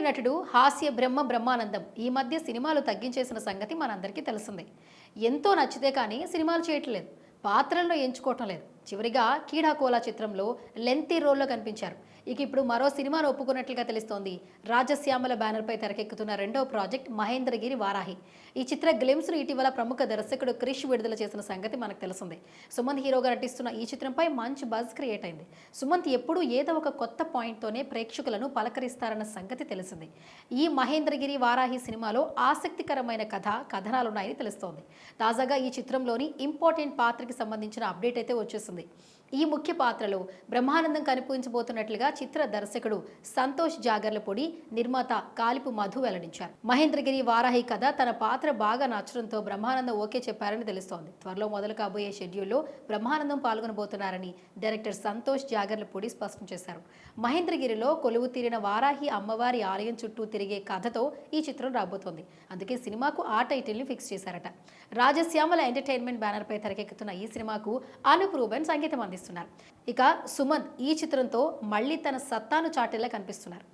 నటుడు హాస్య బ్రహ్మ బ్రహ్మానందం. ఈ మధ్య సినిమాలు తగ్గించేసిన సంగతి మనందరికీ తెలిసిందే. ఎంతో నచ్చితే కానీ సినిమాలు చేయట్లేదు. పాత్రలను ఎంచుకోవటం లేదు. చివరిగా కీడాకోలా చిత్రంలో లెంతీ రోల్లో కనిపించారు. ఇక ఇప్పుడు మరో సినిమాను ఒప్పుకున్నట్లుగా తెలుస్తోంది. రాజశ్యామల బ్యానర్పై తెరకెక్కుతున్న రెండో ప్రాజెక్ట్ మహేంద్రగిరి వారాహి. ఈ చిత్ర గ్లిమ్స్ను ఇటీవల ప్రముఖ దర్శకుడు క్రిష్ విడుదల చేసిన సంగతి మనకు తెలిసిందే. సుమంత్ హీరోగా నటిస్తున్న ఈ చిత్రంపై మంచి బజ్ క్రియేట్ అయింది. సుమంత్ ఎప్పుడూ ఏదో ఒక కొత్త పాయింట్తోనే ప్రేక్షకులను పలకరిస్తారన్న సంగతి తెలిసింది. ఈ మహేంద్రగిరి వారాహి సినిమాలో ఆసక్తికరమైన కథ కథనాలున్నాయని తెలుస్తోంది. తాజాగా ఈ చిత్రంలోని ఇంపార్టెంట్ పాత్రకి సంబంధించిన అప్డేట్ అయితే వచ్చేసింది. చేస్తుంది ఈ ముఖ్య పాత్రలో బ్రహ్మానందం కనిపించబోతున్నట్లుగా చిత్ర దర్శకుడు సంతోష్ జాగర్లపొడి నిర్మాత కాలిపు మధు వెల్లడించారు. మహేంద్రగిరి వారాహి కథ తన పాత్ర బాగా నచ్చడంతో బ్రహ్మానందం ఓకే చెప్పారని తెలుస్తోంది. త్వరలో మొదలు కాబోయే షెడ్యూల్లో బ్రహ్మానందం పాల్గొనబోతున్నారని డైరెక్టర్ సంతోష్ జాగర్లపొడి స్పష్టం చేశారు. మహేంద్రగిరిలో కొలువు తీరిన వారాహి అమ్మవారి ఆలయం చుట్టూ తిరిగే కథతో ఈ చిత్రం రాబోతోంది. అందుకే సినిమాకు ఆ టైటిల్ని ఫిక్స్ చేశారట. రాజశ్యామల ఎంటర్టైన్మెంట్ బ్యానర్పై తెరకెక్కుతున్న ఈ సినిమాకు అనూప్ రూబెన్ సంగీతం చేస్తున్నారు ఇక సుమంత్ ఈ చిత్రంతో మళ్ళీ తన సత్తాను చాటేలా కనిపిస్తున్నారు.